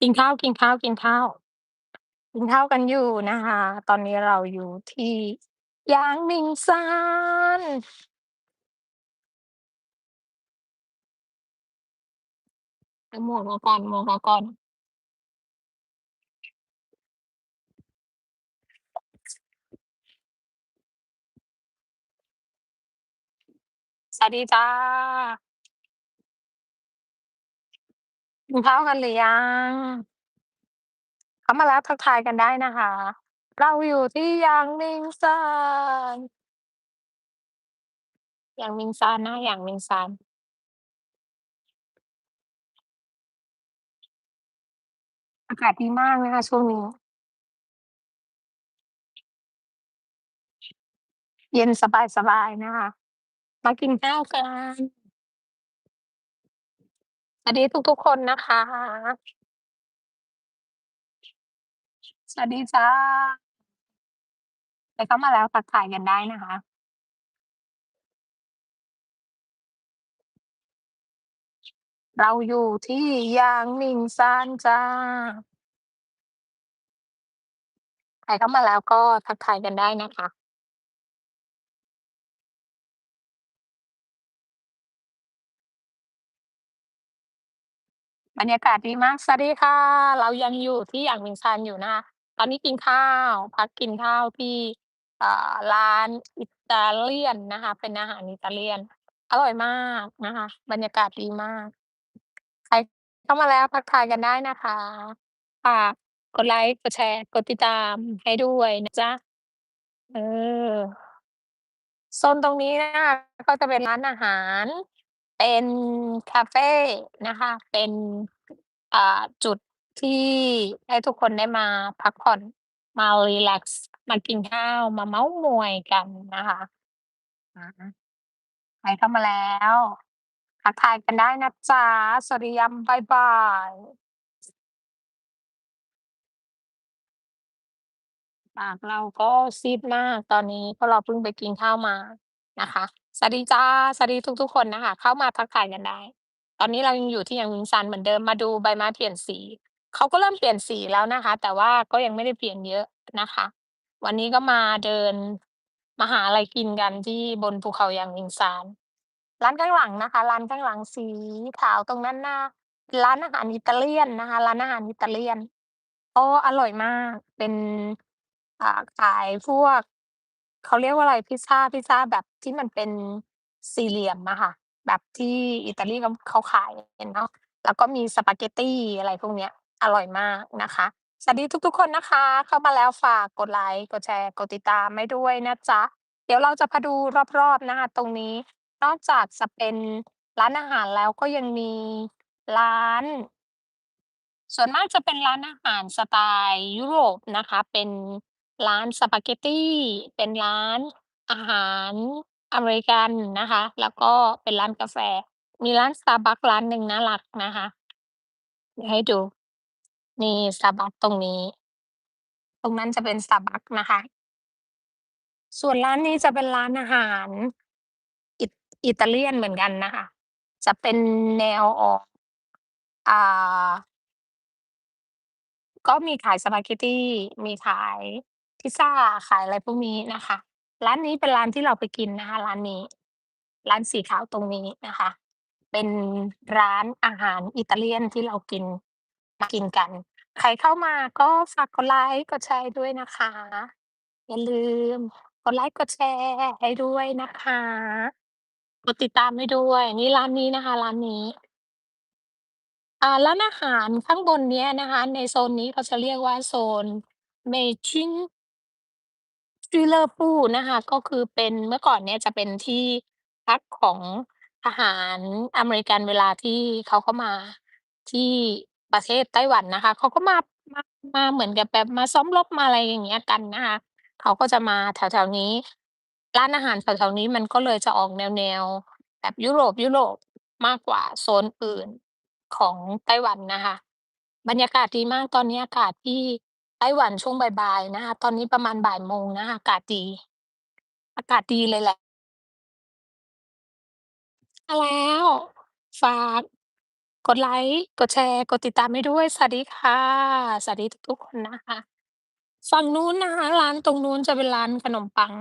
กินข้าว กินข้าว กินข้าว กินข้าวกันอยู่นะคะ ตอนนี้เราอยู่ที่ยางมิงซาน เอาหมวกมาก่อนหมวกมาก่อน สวัสดีจ้ะ กินข้าวกันหรือยัง?เข้ามาแล้วทักทายกันได้นะคะ เราอยู่ที่ยางมิงซานยางมิงซานนะยางมิงซานอากาศดีมากนะคะช่วงนี้ เย็นสบาย ๆ นะคะ มากินข้าวกัน วัสดีทุกๆคนนะคะ สวัสดีจ้ะใครเข้ามาแล้วทักทายกันได้นะคะ เราอยู่ที่ยางมิงซานจ้ะใครเข้ามาแล้วก็ทักทายกันได้นะคะ บรรยากาศดีมาก สวัสดีค่ะ เรายังอยู่ที่ยางมิงซานอยู่นะคะ ตอนนี้กินข้าว พักกินข้าวที่ อ่า ร้านอิตาเลียนนะคะ เป็นอาหารอิตาเลียน อร่อยมากนะคะ บรรยากาศดีมาก ใครเข้ามาแล้วทักทายกันได้นะคะฝากกดไลก์กดแชร์ กดติดตามให้ด้วยนะจ๊ะ เออ โซนตรงนี้นะคะ ก็จะเป็นร้านอาหาร เป็นคาเฟนะคะ เป็น อ่า จุดที่ให้ทุกคนได้มาพักผ่อน มารีแลกซ์ มากินข้าว มาเม้าท์มอยกันนะคะอะฮะใครเข้ามาแล้ว ทักทายกันได้นะจ๊ะ สวัสดียามบ่าย ๆ ปากเราก็ซีดมากตอนนี้ เพราะเราเพิ่งไปกินข้าวมานะคะ สวัสดีจ้ะ สวัสดีทุก ๆ คนนะคะ เข้ามาทักทายกันได้ ตอนนี้เรายังอยู่ที่ยางมิงซานเหมือนเดิม มาดูใบไม้เปลี่ยนสี เขาก็เริ่มเปลี่ยนสีแล้วนะคะ แต่ว่าก็ยังไม่ได้เปลี่ยนเยอะนะคะ วันนี้ก็มาเดิน มาหาอะไรกินกันที่บนภูเขายางมิงซานร้านข้างหลังนะคะ ร้านข้างหลังสีขาวตรงนั้นน่ะ ร้านอาหารอิตาเลียนนะคะ ร้านอาหารอิตาเลียน ก็อร่อยมาก เป็น อ่า ขายพวก เขาเรียกว่าอะไร พิซซา พิซซาแบบที่มันเป็นสี่เหลี่ยมอะค่ะ แบบที่อิตาลีเขาเขาขายเนาะ แล้วก็มีสปาเกตตีอะไรพวกเนี้ย อร่อยมากนะคะ สวัสดีทุก ๆ คนนะคะ เข้ามาแล้วฝากกดไลก์กดแชร์ กดติดตามให้ด้วยนะจ๊ะ เดี๋ยวเราจะพาดูรอบ ๆ นะคะตรงนี้ นอกจากจะเป็นร้านอาหารแล้วก็ยังมีร้าน ส่วนมากจะเป็นร้านอาหารสไตล์ยุโรปนะคะ เป็น ร้านสปาเกตตี เป็นร้านอาหารอเมริกันนะคะ แล้วก็เป็นร้านกาแฟ มีร้าน Starbucks ร้านหนึ่งน่ารักนะคะ เดี๋ยวให้ดู นี่ Starbucks ตรงนี้ ตรงนั้นจะเป็น Starbucks นะคะ ส่วนร้านนี้จะเป็นร้านอาหารอิอิตาเลียนเหมือนกันนะคะ จะเป็นแนวออก อ่า ก็มีขายสปาเกตตี มีขาย พิซซา ขายอะไรพวกนี้นะคะ ร้านนี้เป็นร้านที่เราไปกินนะคะ ร้านนี้ ร้านสีขาวตรงนี้นะคะ เป็นร้านอาหารอิตาเลียนที่เรากินมากินกัน ใครเข้ามาก็ฝากกดไลก์กดแชร์ด้วยนะคะ อย่าลืมกดไลก์กดแชร์ให้ด้วยนะคะ กดติดตามให้ด้วย นี่ร้านนี้นะคะ ร้านนี้ อ่าร้านอาหารข้างบนเนี้ยนะคะ ในโซนนี้เขาจะเรียกว่าโซนเมจิง ชื่อเลอปูนะคะ ก็คือเป็น เมื่อก่อนเนี่ยจะเป็นที่พักของทหารอเมริกันเวลาที่เขาเข้ามาที่ประเทศไต้หวันนะคะ เขาก็มา มา มาเหมือนกับแบบมาซ้อมรบ มาอะไรอย่างเงี้ยกันนะคะ เขาก็จะมาแถว ๆ นี้ ร้านอาหารแถว ๆ นี้มันก็เลยจะออกแนว ๆ แบบยุโรป ยุโรปมากกว่าโซนอื่นของไต้หวันนะคะ บรรยากาศดีมาก ตอนนี้อากาศที่ ไต้หวันช่วงบ่าย ๆ นะคะ ตอนนี้ประมาณบ่ายโมงนะคะ อากาศดี อากาศดีเลยแหละ มาแล้ว ฝาก กดไลค์ กดแชร์ กดติดตามให้ด้วย สวัสดีค่ะ สวัสดีทุก ๆ คนนะคะ ฝั่งนู้นนะคะ ร้านตรงนู้นจะเป็นร้านขนมปัง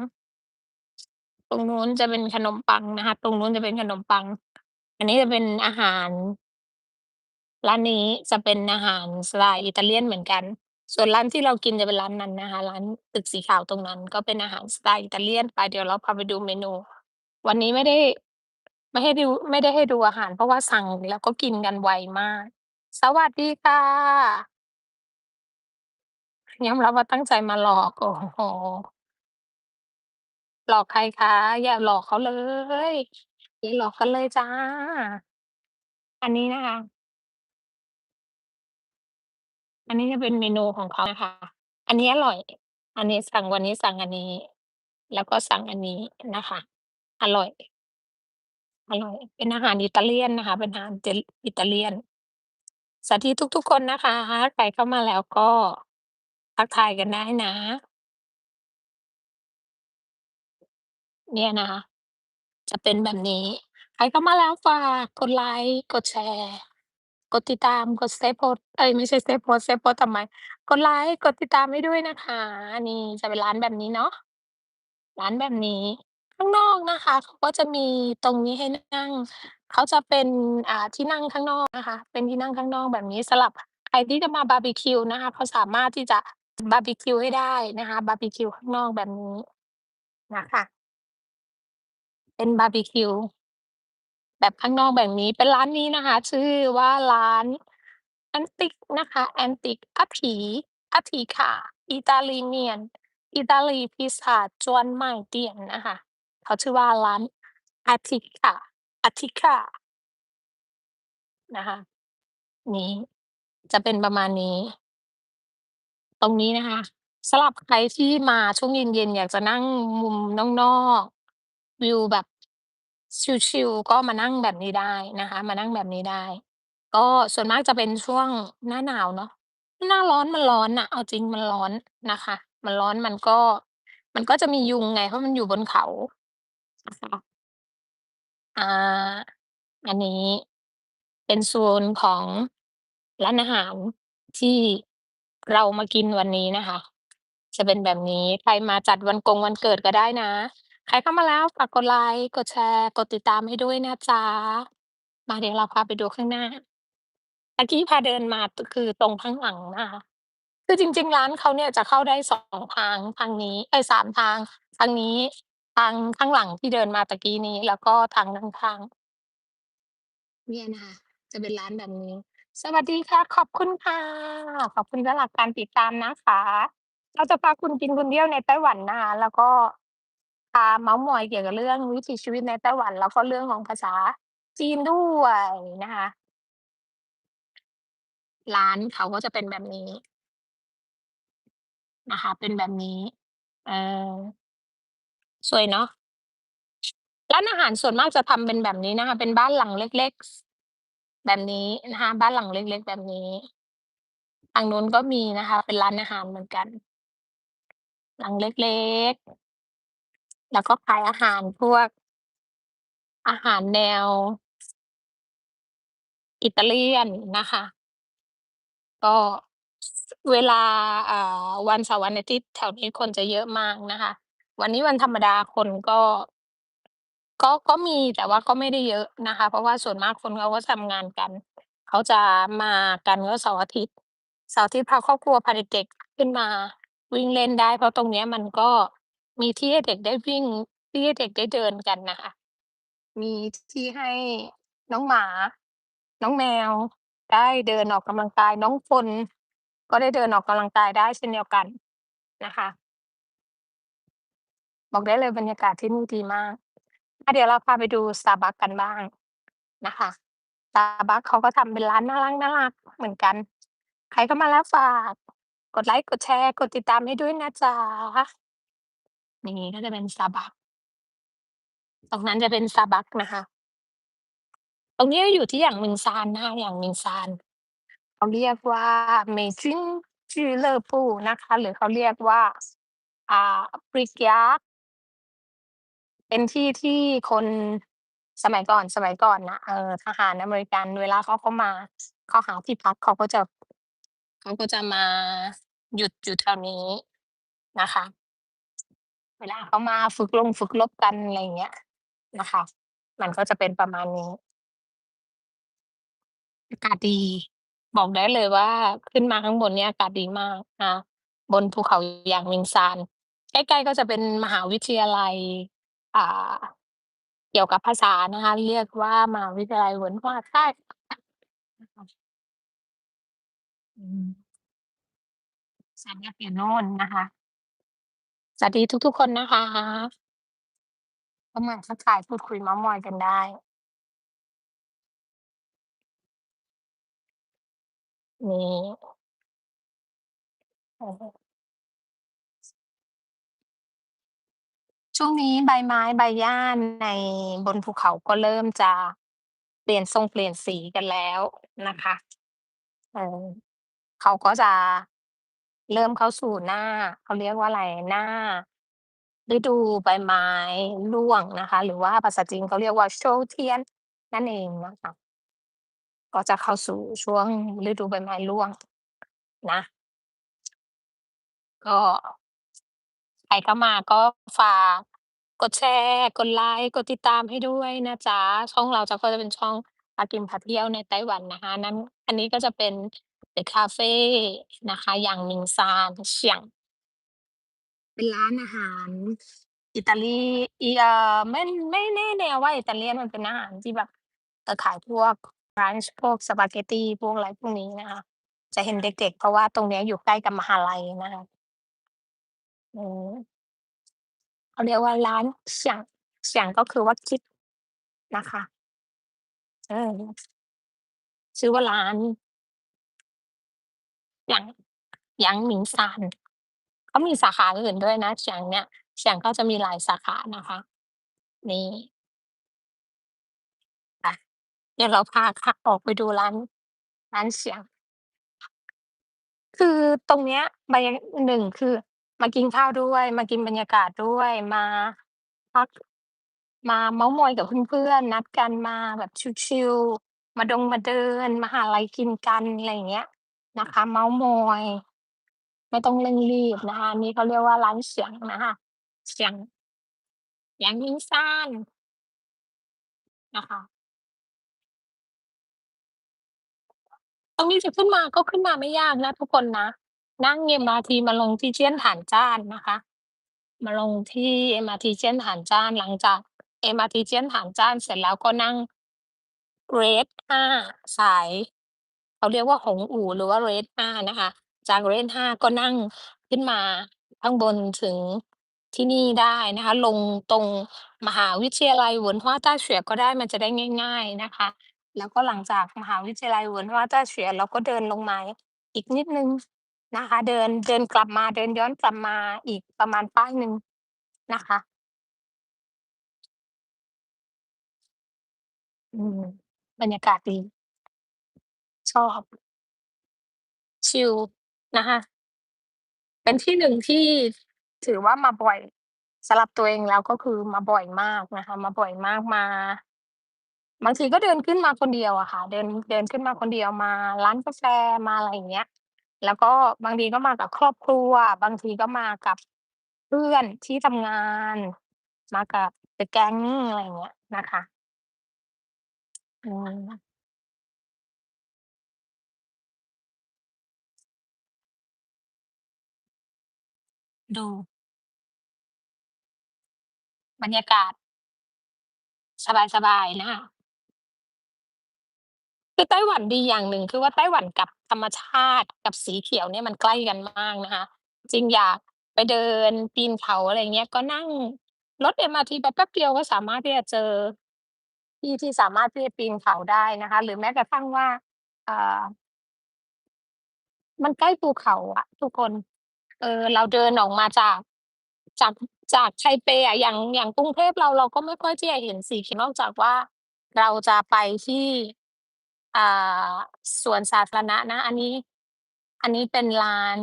ตรงนู้นจะเป็นขนมปังนะคะ ตรงนู้นจะเป็นขนมปัง อันนี้จะเป็นอาหาร ร้านนี้จะเป็นอาหารสไตล์อิตาเลียนเหมือนกัน ส่วนร้านที่เรากินจะเป็นร้านนั้นนะคะ ร้านตึกสีขาวตรงนั้น ก็เป็นอาหารสไตล์อิตาเลียนไป เดี๋ยวเราพาไปดูเมนู วันนี้ไม่ได้ ไม่ให้ดิวไม่ได้ให้ดูอาหาร เพราะว่าสั่งแล้วก็กินกันไวมาก สวัสดีค่ะ ยอมรับว่าตั้งใจมาหลอก โอ้โฮ หลอกใครคะ?อย่าหลอกเขาเลย อย่าหลอกกันเลยจ้ะอันนี้นะคะ อันนี้จะเป็นเมนูของเขานะคะ อันนี้อร่อย อันนี้สั่งวันนี้สั่งอันนี้ แล้วก็สั่งอันนี้นะคะ อร่อย อร่อย เป็นอาหารอิตาเลียนนะคะ เป็นอาหารอิตาเลียนสวัสดีทุกๆคนนะคะใครเข้ามาแล้วก็ทักทายกันได้นะ เนี่ยนะคะ จะเป็นแบบนี้ ใครเข้ามาแล้วฝากกดไลค์ กดแชร์ กดติดตาม กดเซฟโพสเอ๊ย ไม่ใช่เซฟโพสต์เซฟโพสทำไม?กดไลค์ กดติดตามให้ด้วยนะคะ นี่ จะเป็นร้านแบบนี้เนาะ ร้านแบบนี้ ข้างนอกนะคะ เขาก็จะมีตรงนี้ให้ นั่ง เขาจะเป็น อ่า ที่นั่งข้างนอกนะคะ เป็นที่นั่งข้างนอกแบบนี้ สำหรับใครที่จะมาบาร์บีคิวนะคะ เขาสามารถที่จะบาร์บีคิวให้ได้นะคะ บาร์บีคิวข้างนอกแบบนี้ นะคะ เป็นบาร์บีคิว แบบข้างนอกแบบนี้ เป็นร้านนี้นะคะ ชื่อว่าร้าน Antique นะคะ Antique อาถีอาถีค่ะ อิตาลีเนียน อิตาลีพิซซ่าจวนใหม่เตียนนะคะ เขาชื่อว่าร้าน Antique ค่ะ Antique ค่ะนะคะ นี้จะเป็นประมาณนี้ ตรงนี้นะคะสำหรับใครที่มาช่วงเย็นๆอยากจะนั่งมุมนอกๆวิวแบบ ชิล ๆ ก็มานั่งแบบนี้ได้นะคะ มานั่งแบบนี้ได้ ก็ส่วนมากจะเป็นช่วงหน้าหนาวเนาะ หน้าร้อนมันร้อนน่ะ เอาจริงมันร้อนนะคะ มันร้อนมันก็ มันก็จะมียุงไง เพราะมันอยู่บนเขา นะคะอ่าอันนี้ เป็นโซนของร้านอาหารที่เรามากินวันนี้นะคะ จะเป็นแบบนี้ ใครมาจัดวันกงวันเกิดก็ได้นะ ใครเข้ามาแล้ว ฝากกดไลค์ กดแชร์ กดติดตามให้ด้วยนะจ๊ะ มาเดี๋ยวเราพาไปดูข้างหน้า ตะกี้พาเดินมาตคือตรงข้างหลังนะคะ คือจริง ๆ ร้านเขาเนี่ยจะเข้าได้2ทางทางนี้เอ๊ย3ทาง ทางนี้ ทางข้างหลังที่เดินมาตะกี้นี้ แล้วก็ทางด้านข้างเนี่ยนะคะจะเป็นร้านแบบนี้ สวัสดีค่ะ ขอบคุณค่ะ ขอบคุณสำหรับการติดตามนะคะ เราจะพาคุณกินคุณเที่ยวในไต้หวันนะคะแล้วก็ พาเมาท์มอยเกี่ยวกับเรื่องวิถีชีวิตในไต้หวัน แล้วก็เรื่องของภาษาจีนด้วยนะคะ ร้านเขาก็จะเป็นแบบนี้ นะคะ เป็นแบบนี้ เออสวยเนาะร้านอาหารส่วนมากจะทำเป็นแบบนี้นะคะ เป็นบ้านหลังเล็ก ๆ แบบนี้นะคะบ้านหลังเล็ก ๆ แบบนี้ทางนู้นก็มีนะคะ เป็นร้านอาหารเหมือนกัน หลังเล็กๆ แล้วก็ขายอาหารพวก อาหารแนว อิตาเลียนนะคะ ก็เวลา อ่า วันเสาร์วันอาทิตย์แถวนี้คนจะเยอะมากนะคะ วันนี้วันธรรมดาคนก็ ก็ ก็มี แต่ว่าก็ไม่ได้เยอะนะคะ เพราะว่าส่วนมากคนเขาก็ทำงานกัน เขาจะมากันก็เสาร์อาทิตย์ เสาร์อาทิตย์พาครอบครัว พาเด็ก ๆ ขึ้นมาวิ่งเล่นได้ เพราะตรงเนี้ยมันก็ มีที่ให้เด็กได้วิ่ง ที่ให้เด็กได้เดินกันน่ะค่ะ มีที่ให้น้องหมา น้องแมว ได้เดินออกกำลังกาย น้องพลก็ได้เดินออกกำลังกายได้เช่นเดียวกันนะคะ บอกได้เลยบรรยากาศที่นี่ดีมาก อ่า เดี๋ยวเราพาไปดู Starbucks กันบ้างนะคะ Starbucks เขาก็ทำเป็นร้านน่ารัก ๆ เหมือนกัน ใครเข้ามาแล้วฝากกดไลค์กดแชร์ กดติดตามให้ด้วยนะจ๊ะ นี่ก็จะเป็นซาบักตรงนั้นจะเป็นซาบักนะคะ ตรงนี้อยู่ที่อย่างมิงซานนะคอย่างมิงซานเขาเรียกว่าเมจินจือเลอร์ปูนะคะ หรือเขาเรียกว่าอ่าปริกยาเป็นที่ที่คนสมัยก่อนสมัยก่อนนะเออทหารอเมริกันเวลาเขาเข้ามาเขาหาที่พักเขาก็จะเขาก็จะมาหยุดอยู่แถวนี้นะคะ เวลาเขามาฝึกลงฝึกรบกันอะไรเงี้ยนะคะ มันก็จะเป็นประมาณนี้อากาศดี บอกได้เลยว่าขึ้นมาข้างบนเนี่ยอากาศดีมากนะคะบนภูเขาหยางมิงซานใกล้ๆก็จะเป็นมหาวิทยาลัย อ่า เกี่ยวกับภาษานะคะ เรียกว่ามหาวิทยาลัยเหวินฮวาใต้นะคะอืมอยู่โนนนะคะ สวัสดีทุก ๆ คนนะคะเข้ามาทักทายพูดคุยเม้าท์มอยกันได้ นี่อือฮึช่วงนี้ใบไม้ใบหญ้า ใน บนภูเขาก็เริ่มจะเปลี่ยนทรงเปลี่ยนสีกันแล้วนะคะ เออเขาก็จะ เริ่มเข้าสู่หน้า เขาเรียกว่าอะไร หน้า ฤดูใบไม้ร่วงนะคะ หรือว่าภาษาจีนเขาเรียกว่า秋天นั่นเองนะคะ ก็จะเข้าสู่ช่วงฤดูใบไม้ร่วงนะ ก็ใครเข้ามาก็ฝากกดแชร์ กดไลก์กดติดตามให้ด้วยนะจ๊ะ ช่องเราจะก็จะเป็นช่องพากินพาเที่ยวในไต้หวันนะคะ นั้น อันนี้ก็จะเป็น The Cafe นะคะหยางมิงซานเสี่ยง เป็นร้านอาหารอิตาลีอิเอ่อไม่ไม่แน่แนวว่าอิตาเลียนมันเป็นอาหารที่แบบเอ่อขายพวกลันพวกสปาเกตตีพวกอะไรพวกนี้นะคะ จะเห็นเด็ก ๆ เพราะว่าตรงเนี้ยอยู่ใกล้กับมหาลัยนะคะ อืม เขาเรียกว่าร้านเสี่ยงเสี่ยงก็คือว่าคิดนะคะ เออ ชื่อว่าร้าน หยางหยางหมิงซาน เขามีสาขาอื่นด้วยนะเสี่ยงเนี่ยเสี่ยงก็จะมีหลายสาขานะคะ นี่ไปเดี๋ยวเราพาค่ะออกไปดูร้าน ร้านเสี่ยง คือตรงเนี้ย บรรยา1คือมากินข้าวด้วย มากินบรรยากาศด้วย มาพัก มาเม้าท์มอยกับเพื่อน ๆ นัดกันมาแบบชิล ๆ มาดงมาเดิน มาหาอะไรกินกัน อะไรอย่างเงี้ย นะคะ เมาท์มอย ไม่ต้องเร่งรีบนะคะ อันนี้เขาเรียกว่าร้านเสียงนะคะ เสียงหยงมิงซานนะคะ ตรงนี้จะขึ้นมาก็ขึ้นมาไม่ยากนะทุกคนนะ นั่ง MRT มาทีมาลงที่เจียนฐานจ้านนะคะ มาลงที่ MRT เจียนฐานจ้านหลังจาก MRT เจียนฐานจ้านเสร็จแล้วก็นั่ง Red 5สาย เขาเรียกว่าหงอู่หรือว่า Red 5นะคะ จาก Red 5ก็นั่งขึ้นมาข้างบนถึงที่นี่ได้นะคะ ลงตรงมหาวิทยาลัยหวนฮวาต้าเฉียก็ได้มันจะได้ง่าย ๆนะคะ แล้วก็หลังจากมหาวิทยาลัยหวนฮวาต้าเฉียเราก็เดินลงมาอีกนิดนึงนะคะ เดินเดินกลับมาเดินย้อนกลับมาอีกประมาณป้ายหนึ่งนะคะอืมบรรยากาศดี ชอบ ชิลนะคะ เป็นที่หนึ่งที่ถือว่ามาบ่อยสำหรับตัวเองแล้วก็คือมาบ่อยมากนะคะ มาบ่อยมากมา บางทีก็เดินขึ้นมาคนเดียวอะค่ะ เดินเดินขึ้นมาคนเดียวมา ร้านกาแฟมาอะไรอย่างเงี้ย แล้วก็บางทีก็มากับครอบครัว บางทีก็มากับเพื่อนที่ทำงาน มากับ The Gang อะไรอย่างเงี้ยนะคะ อืม ดู บรรยากาศ สบาย ๆ นะคะ คือไต้หวันดีอย่างหนึ่ง คือว่าไต้หวันกับธรรมชาติกับสีเขียวเนี่ยมันใกล้กันมากนะคะ จริงอยากไปเดินปีนเขา อะไรเงี้ย ก็นั่งรถ MRT ไปแป๊บเดียวก็สามารถที่จะเจอ ที่ที่สามารถที่จะปีนเขาได้นะคะ หรือแม้กระทั่งว่าอ่ามันใกล้ภูเขาอะทุกคน ออ เราเดินออกมาจาก จากจากไทเปอะอย่างอย่างกรุงเทพเราเราก็ไม่ค่อยที่จะเห็นสีเขียวนอกจากว่าเราจะไปที่อ่าสวนสาธารณะนะ อันนี้ อันนี้เป็นร้าน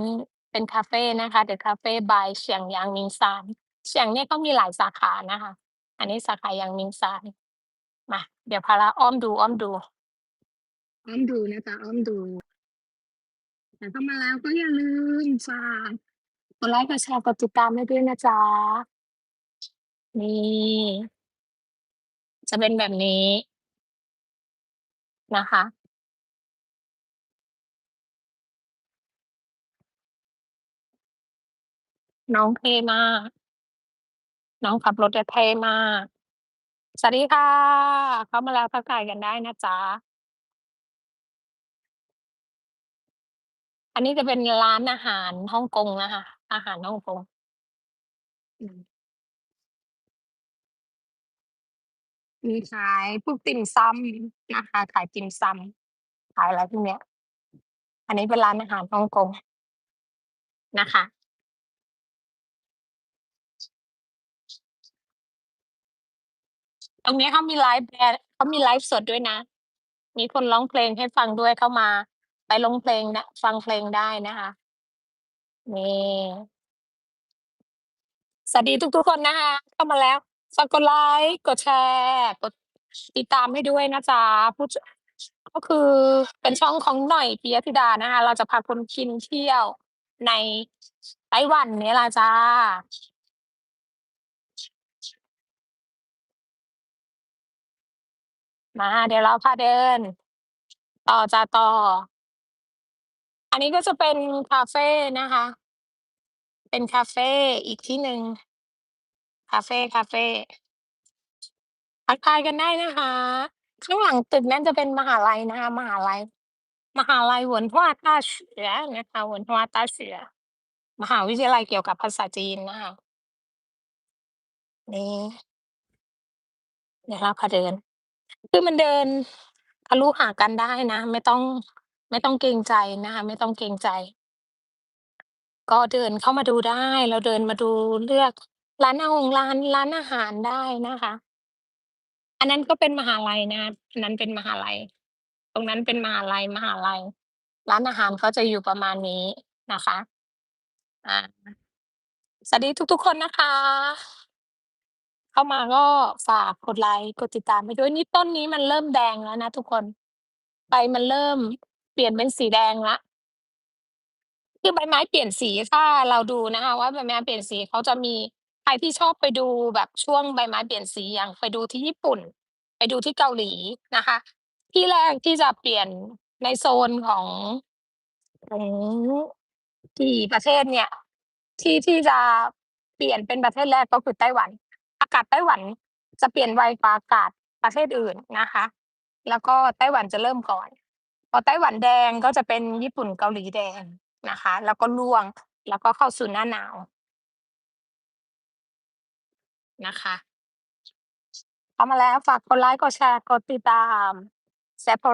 เป็นคาเฟ่นะคะ The Cafe by เสี่ยงยางมิงซานเสี่ยงเนี่ยก็มีหลายสาขานะคะ อันนี้สาขายางมิงซานมาเดี๋ยวพาราอ้อมดูอ้อมดู อ้อมดูนะจ๊ะอ้อมดูแต่เข้ามาแล้วก็อย่าลืมฝาก ดไลค์ กดแชร์ กดติดตามให้ด้วยนะจ๊ะ นี่ จะเป็นแบบนี้นะคะ น้องเท่มาก น้องขับรถได้เท่มาก สวัสดีค่ะ เข้ามาแล้วทักทายกันได้นะจ๊ะ อันนี้จะเป็นร้านอาหารฮ่องกงนะคะ อาหารฮ่องกง อืม มีขายพวกติ่มซำนะคะ ขายติ่มซำ ขายอะไรพวกเนี้ย อันนี้เป็นร้านอาหารฮ่องกง นะคะ ตรงนี้เขามีไลฟ์แบนเขามีไลฟ์สดด้วยนะ มีคนร้องเพลงให้ฟังด้วยเข้ามา ไปร้องเพลงนะ ฟังเพลงได้นะคะ นี่ สวัสดีทุก ๆ คนนะคะ เข้ามาแล้ว ฝากกดไลค์ กดแชร์ กดติดตามให้ด้วยนะจ๊ะ ผู้ก็คือเป็นช่องของหน่อยปิยธิดานะคะ เราจะพาคุณกินเที่ยวในไต้หวันนี่ละจ้ะมา เดี๋ยวเราพาเดิน ต่อจ้ะต่อ อันนี้ก็จะเป็นคาเฟ่นะคะ เป็นคาเฟ่อีกที่หนึ่งคาเฟ่คาเฟ่ทักทายกันได้นะคะ ข้างหลังตึกนั้นจะเป็นมหาลัยนะคะ มหาลัย มหาลัยหวนฮวาตาเสือนะคะหวนฮวาตาเสือ มหาวิทยาลัยเกี่ยวกับภาษาจีนนะคะนี่เดี๋ยวเราพาเดิน คือมันเดินทะลุหากันได้นะ ไม่ต้อง ไม่ต้องเกรงใจนะคะ ไม่ต้องเกรงใจ ก็เดินเข้ามาดูได้ เราเดินมาดูเลือกร้านอาหง ร้าน ร้านอาหารได้นะคะ อันนั้นก็เป็นมหาลัยนะอันนั้นเป็นมหาลัย ตรงนั้นเป็นมหาลัย มหาลัย ร้านอาหารก็จะอยู่ประมาณนี้นะคะอาสวัสดีทุก ๆ คนนะคะ เข้ามาก็ฝากกดไลค์ กดติดตามให้ด้วยนี่ต้นนี้มันเริ่มแดงแล้วนะทุกคน ใบมันเริ่ม เปลี่ยนเป็นสีแดงแล้ว คือใบไม้เปลี่ยนสีถ้าเราดูนะคะว่าใบไม้เปลี่ยนสีเขาจะมีใครที่ชอบไปดูแบบช่วงใบไม้เปลี่ยนสีอย่างไปดูที่ญี่ปุ่น ไปดูที่เกาหลีนะคะ ที่แรกที่จะเปลี่ยนในโซนของของกี่ประเทศเนี่ย ที่ที่จะเปลี่ยนเป็นประเทศแรกก็คือไต้หวัน อากาศไต้หวันจะเปลี่ยนไวกว่าอากาศประเทศอื่นนะคะ แล้วก็ไต้หวันจะเริ่มก่อน พอไต้หวันแดงก็จะเป็นญี่ปุ่นเกาหลีแดงนะคะ แล้วก็ร่วงแล้วก็เข้าสู่หน้าหนาวนะคะเข้ามาแล้วฝากกดไลค์กดแชร์กดติดตามเซฟโพ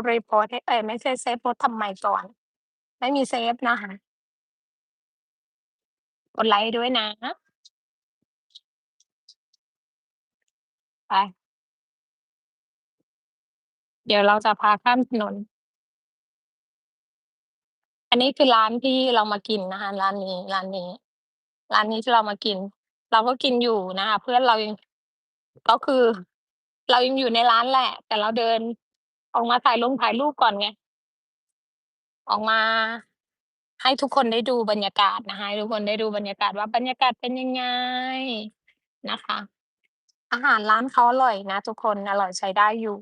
สต์เอ๊ยไม่ใช่เซฟโพสต์ทำไมก่อน ไม่มีเซฟนะคะกดไลค์ด้วยนะไปเดี๋ยวเราจะพาข้ามถนน อันนี้คือร้านที่เรามากินนะคะร้านนี้ร้านนี้ ร้านนี้ที่เรามากิน เราก็กินอยู่นะคะเพื่อนเรายังก็คือ เรายังอยู่ในร้านแหละ แต่เราเดิน ออกมาถ่ายลงถ่ายรูปก่อนไงออกมาให้ทุกคนได้ดูบรรยากาศนะคะทุกคนได้ดูบรรยากาศว่าบรรยากาศเป็นยังไงนะคะ อาหารร้านเขาอร่อยนะ ทุกคนอร่อยใช้ได้อยู่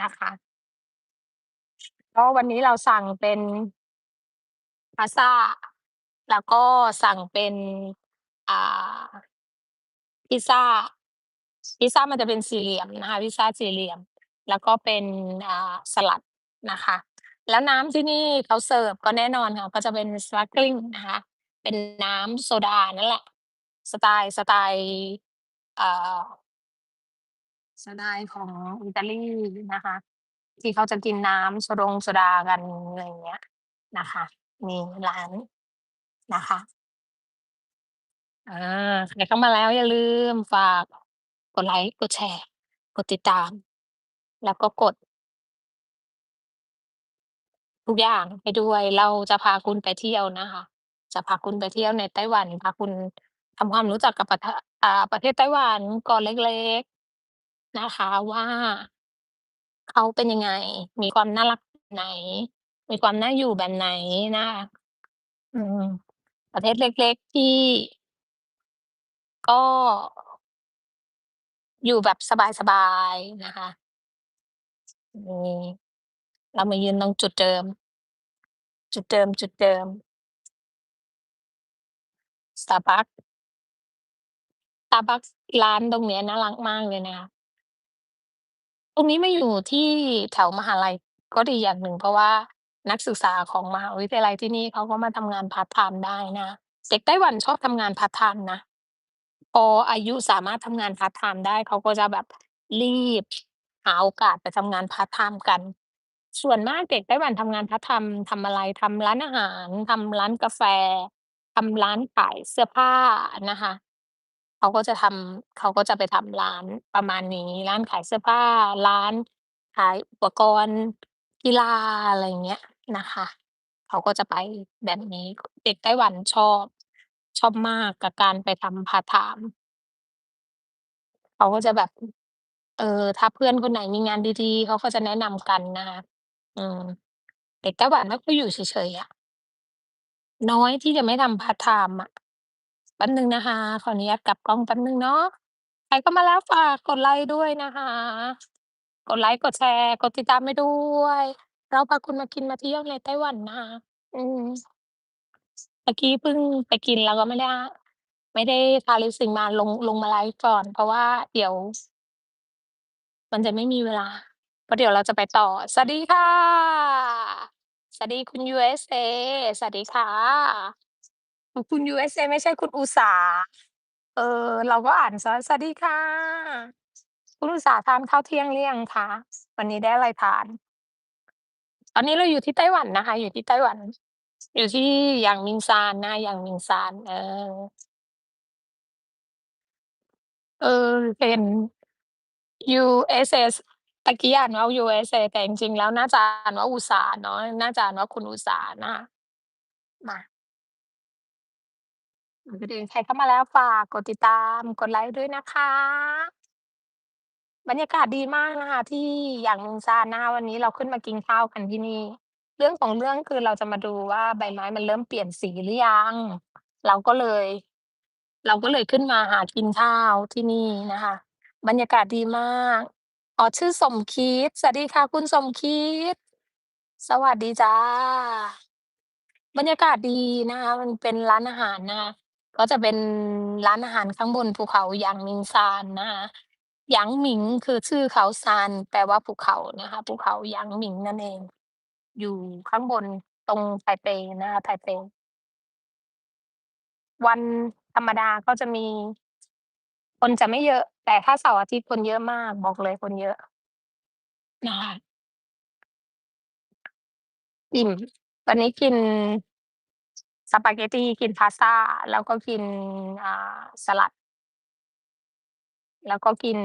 นะคะก็วันนี้เราสั่งเป็น พาสซาแล้วก็สั่งเป็น อ่า พิซซาพิซซามันจะเป็นสี่เหลี่ยมนะคะ พิซซาสี่เหลี่ยม แล้วก็เป็น อ่า สลัดนะคะ แล้วน้ำที่นี่เขาเสิร์ฟก็แน่นอนค่ะ ก็จะเป็น sparkling นะคะ เป็นน้ำโซดานั่นแหละ สไตล์ สไตล์อ่าสไตล์ของอิตาลีนะคะ ที่เขาจะกินน้ำโซดงโซดากันอะไรอย่างเงี้ยนะคะ นี่ร้านนะคะ อา ใครเข้ามาแล้วอย่าลืมฝาก กดไลค์กดแชร์ กดติดตาม แล้วก็กด ทุกอย่างให้ด้วย เราจะพาคุณไปเที่ยวนะคะ จะพาคุณไปเที่ยวในไต้หวัน พาคุณทำความรู้จักกับประทะ อ่า ประเทศไต้หวันเกาะเล็ก ๆ นะคะว่า เขาเป็นยังไง มีความน่ารัก ไหน มีความน่าอยู่แบบไหนนะคะ อืม ประเทศเล็ก ๆ ที่ ก็ อยู่แบบสบาย ๆ นะคะ อืม เรามายืนตรงจุดเดิม จุดเดิมๆ Starbucks Starbucks ร้านตรงเนี้ยน่ารักมากเลยนะคะ ตรงนี้มาอยู่ที่แถวมหาลัย ก็ดีอย่างหนึ่ง เพราะว่า นักศึกษาของมหาวิทยาลัยที่นี่เขาก็มาทำงานพาร์ตไทม์ได้นะ เด็กไต้หวันชอบทำงานพาร์ตไทม์นะ พออายุสามารถทำงานพาร์ตไทม์ได้ เขาก็จะแบบรีบหาโอกาสไปทำงานพาร์ตไทม์กัน ส่วนมากเด็กไต้หวันทำงานพาร์ตไทม์ทำอะไรทำร้านอาหารทำร้านกาแฟทำร้านขายเสื้อผ้านะคะ เขาก็จะทำเขาก็จะไปทำร้านประมาณนี้ ร้านขายเสื้อผ้า ร้านขายอุปกรณ์กีฬาอะไรอย่างเงี้ย นะคะ เขาก็จะไปแบบนี้ เด็กไต้หวันชอบ ชอบมากกับการไปทำพาร์ตไทม์ เขาก็จะแบบ เออถ้าเพื่อนคนไหนมีงานดี ๆ เขาก็จะแนะนำกันนะคะ อืม เด็กไต้หวันไม่ค่อยอยู่เฉย ๆ อะ น้อยที่จะไม่ทำพาร์ตไทม์อะ แป๊บหนึ่งนะคะ ขออนุญาตกลับกล้องแป๊บหนึ่งเนาะ ใครเข้ามาแล้วฝากกดไลก์ด้วยนะคะ กดไลก์ กดแชร์ กดติดตามให้ด้วย เราพาคุณมากิน มาเที่ยวในไต้หวันนะคะ อืมเมื่อกี้เพิ่งไปกิน แล้วก็ไม่ได้ ไม่ได้พา Lip Sync มา ลง ลงมาไลฟ์ก่อน เพราะว่าเดี๋ยว มันจะไม่มีเวลา เพราะเดี๋ยวเราจะไปต่อ สวัสดีค่ะ สวัสดีคุณ USA สวัสดีค่ะ คุณ USA ไม่ใช่คุณอุษา เออ เราก็อ่าน ส สวัสดีค่ะ คุณอุษาทานข้าวเที่ยงหรือยังคะ?วันนี้ได้อะไรทาน? ตอนนี้เราอยู่ที่ไต้หวันนะคะ อยู่ที่ไต้หวัน อยู่ที่หยางมิงซานนะหยางมิงซาน เออ เออเห็น USA สตะกี้อ่านว่า USA แต่จริงๆแล้วน่าจะอ่านว่าอุษาเนาะน่าจะอ่านว่าคุณอุษานะคะมาอือใครเข้ามาแล้วฝากกดติดตามกดไลก์ด้วยนะคะ บรรยากาศดีมากนะคะที่หยางมิงซานนะคะ วันนี้เราขึ้นมากินข้าวกันที่นี่ เรื่องของเรื่องคือเราจะมาดูว่าใบไม้มันเริ่มเปลี่ยนสีหรือยัง เราก็เลย เราก็เลยขึ้นมาหากินข้าวที่นี่นะคะ บรรยากาศดีมากอ๋อชื่อสมคิดสวัสดีค่ะ คุณสมคิด สวัสดีจ้ะบรรยากาศดีนะคะ มันเป็นร้านอาหารนะคะก็จะเป็นร้านอาหารข้างบนภูเขาหยางมิงซานนะคะ หยางหมิงคือชื่อเขาซานแปลว่าภูเขานะคะภูเขาหยางหมิงนั่นเอง อยู่ข้างบนตรงไทเปนะคะไทเป วันธรรมดาก็จะมี คนจะไม่เยอะ แต่ถ้าเสาร์อาทิตย์คนเยอะมากบอกเลยคนเยอะนะคะอิ่มวันนี้กินสปาเกตตีกินพาสต้าแล้วก็กินสลัด แล้วก็กิน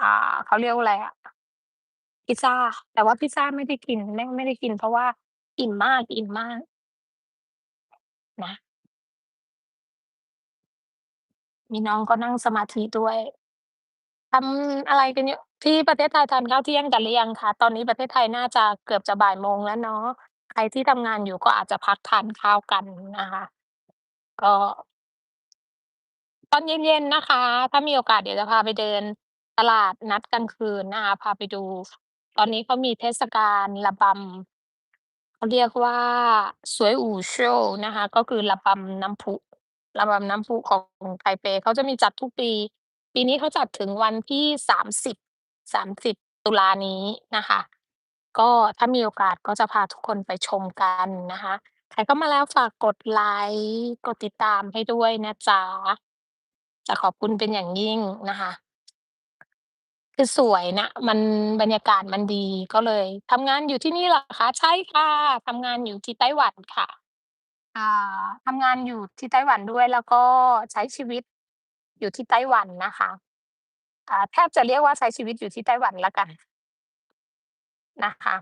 อ่า เขาเรียกว่าอะไรอะ พิซซา แต่ว่าพิซซาไม่ได้กิน ไม่ ไม่ได้กิน เพราะว่าอิ่มมาก อิ่มมาก นะ มีน้องก็นั่งสมาธิด้วย ทำอะไรกันอยู่ ที่ประเทศไทยทานข้าวเที่ยงกันหรือยังคะ?ตอนนี้ประเทศไทยน่าจะเกือบจะบ่ายโมงแล้วเนาะ ใครที่ทำงานอยู่ก็อาจจะพักทานข้าวกันนะคะ ก็ ตอนเย็น ๆ นะคะ ถ้ามีโอกาสเดี๋ยวจะพาไปเดินตลาดนัดกลางคืนนะคะ พาไปดู ตอนนี้เขามีเทศกาลระบำ เขาเรียกว่า สวยอู่โชว์นะคะ ก็คือระบำน้ำพุ ระบำน้ำพุของไทเป เขาจะมีจัดทุกปี ปีนี้เขาจัดถึงวันที่ 30 30 ตุลานี้นะคะ ก็ถ้ามีโอกาสก็จะพาทุกคนไปชมกันนะคะ ใครเข้ามาแล้วฝากกดไลก์ กดติดตามให้ด้วยนะจ๊ะ จะขอบคุณเป็นอย่างยิ่งนะคะ คือสวยนะ มันบรรยากาศมันดี ก็เลย ทำงานอยู่ที่นี่เหรอคะ?ใช่ค่ะ ทำงานอยู่ที่ไต้หวันค่ะ อ่า ทำงานอยู่ที่ไต้หวันด้วย แล้วก็ใช้ชีวิตอยู่ที่ไต้หวันนะคะ อ่า แทบจะเรียกว่าใช้ชีวิตอยู่ที่ไต้หวันแล้วกัน นะคะ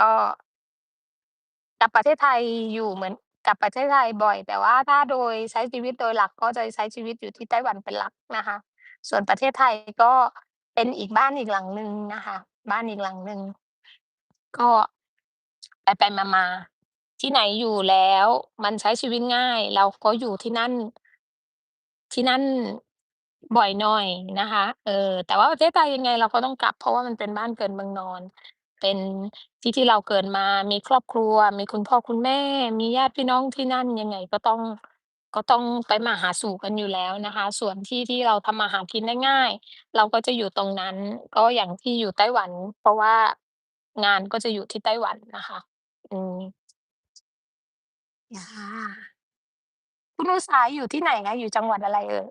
ก็ กับประเทศไทยอยู่เหมือน กลับประเทศไทยบ่อย แต่ว่าถ้าโดยใช้ชีวิตโดยหลักก็จะใช้ชีวิตอยู่ที่ไต้หวันเป็นหลักนะคะ ส่วนประเทศไทยก็เป็นอีกบ้านอีกหลังหนึ่งนะคะ บ้านอีกหลังหนึ่งก็ไปๆมาๆที่ไหนอยู่แล้ว มันใช้ชีวิตง่าย เราก็อยู่ที่นั่น ที่นั่นบ่อยหน่อยนะคะ เออ แต่ว่าประเทศไทยยังไงเราก็ต้องกลับ เพราะว่ามันเป็นบ้านเกิดเมืองนอน เป็นที่ที่เราเกิดมา มีครอบครัว มีคุณพ่อคุณแม่ มีญาติพี่น้องที่นั่น ยังไงก็ต้อง ก็ต้องไปมาหาสู่กันอยู่แล้วนะคะ ส่วนที่ที่เราทำมาหากินได้ง่าย เราก็จะอยู่ตรงนั้น ก็อย่างที่อยู่ไต้หวัน เพราะว่างานก็จะอยู่ที่ไต้หวันนะคะ อืม ค่ะ คุณอุตสาหอยู่ที่ไหนคะ?อยู่จังหวัดอะไรเอ่ย?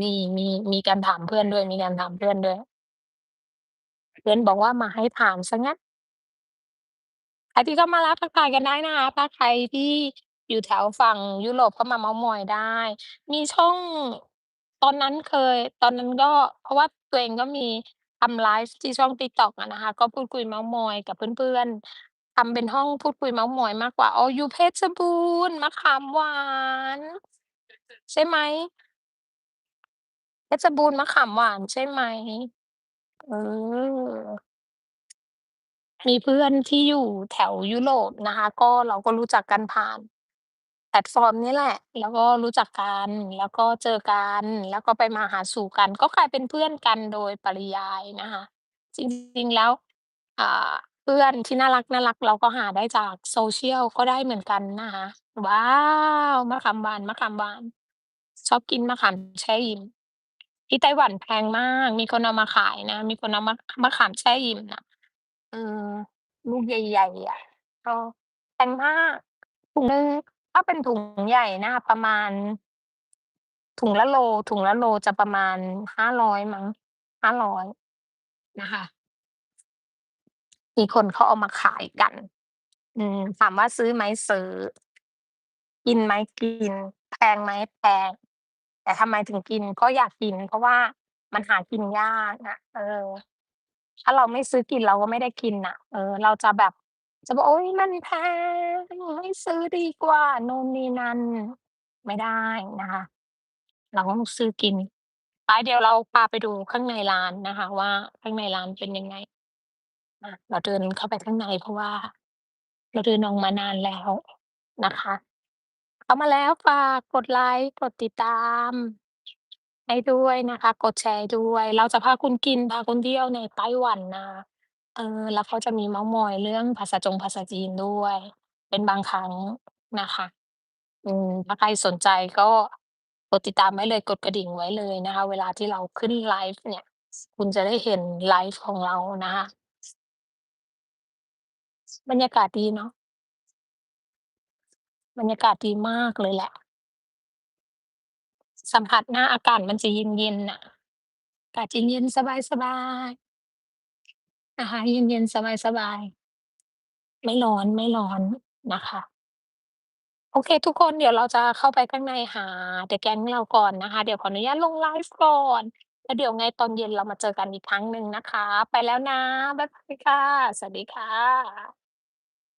มี มี มีการถามเพื่อนด้วย มีการถามเพื่อนด้วย เพื่อนบอกว่า"มาให้ถามเสียงั้น"ใครที่เข้ามาแล้วทักทายกันได้นะคะ ถ้าใครที่อยู่แถวฝั่งยุโรปก็มาเม้าท์มอยได้ มีช่อง ตอนนั้นเคย ตอนนั้นก็ เพราะว่าตัวเองก็มีทำไลฟ์ที่ช่อง TikTok อะนะคะ ก็พูดคุยเม้าท์มอยกับเพื่อน ๆ ทำเป็นห้องพูดคุยเม้าท์มอยมากกว่า อ๋อ อยู่เพชรบูรณ์ มะขามหวาน ใช่ไหม?เพชรบูรณ์ มะขามหวาน ใช่ไหม? เออ มีเพื่อนที่อยู่แถวยุโรปนะคะ ก็ เราก็รู้จักกันผ่านแพลตฟอร์มนี้แหละ แล้วก็รู้จักกัน แล้วก็เจอกัน แล้วก็ไปมาหาสู่กัน ก็กลายเป็นเพื่อนกันโดยปริยายนะคะ จริง ๆ แล้ว อ่า เพื่อนที่น่ารัก ๆ เราก็หาได้จาก social ก็ได้เหมือนกันนะคะ ว้าว!มะขามหวาน มะขามหวาน ชอบกินมะขามแช่อิ่ม ที่ไต้หวันแพงมาก มีคนเอามาขายนะ มีคนเอามะมะขามแช่อิ่มน่ะ เออ ลูกใหญ่ ๆ อะเออแพงมาก ถุงหนึงถ้าเป็นถุงใหญ่น่าประมาณ ถุงละโล ถุงละโลจะประมาณ 500 มั้ง 500 นะคะ มีคนเขาเอามาขายกัน อืม ถามว่าซื้อไหม?ซื้อ กินไหม?กิน แพงไหม?แพง แต่ทำไมถึงกิน?ก็อยากกิน เพราะว่ามันหากินยากอะเออ ถ้าเราไม่ซื้อกินเราก็ไม่ได้กินน่ะ เออ เราจะแบบ จะบอก"โอ๊ยมันแพงไม่ซื้อดีกว่า"นู่นนี่นั่นไม่ได้นะคะ เราก็ต้องซื้อกินไปเดี๋ยวเราพาไปดูข้างในร้านนะคะ ว่าข้างในร้านเป็นยังไงอาเราเดินเข้าไปข้างในเพราะว่า เราเดินออกมานานแล้วนะคะ เข้ามาแล้วฝากกดไลก์กดติดตามให้ด้วยนะคะ กดแชร์ด้วย เราจะพาคุณกิน พาคุณเที่ยวในไต้หวันนะ เออ แล้วก็จะมีเม้าท์มอยเรื่องภาษาจงภาษาจีนด้วย เป็นบางครั้งนะคะ อืม ถ้าใครสนใจก็กดติดตามไว้เลย กดกระดิ่งไว้เลยนะคะ เวลาที่เราขึ้นไลฟ์เนี่ย คุณจะได้เห็นไลฟ์ของเรานะคะ บรรยากาศดีเนาะ บรรยากาศดีมากเลยแหละ สัมผัสหนะอากาศมันจะเย็นๆน่ะ อากาศเย็นสบายๆนะคะเย็นๆสบายๆไม่ร้อนๆนนะคะ โอเค ทุกคนเดี๋ยวเราจะเข้าไปข้างในหา The Gang เราก่อนนะคะ เดี๋ยวขออนุญาตลงไลฟ์ก่อน แล้วเดี๋ยวไงตอนเย็นเรามาเจอกันอีกครั้งหนึ่งนะคะ ไปแล้วนะ บ๊ายบายค่ะ สวัสดีค่ะ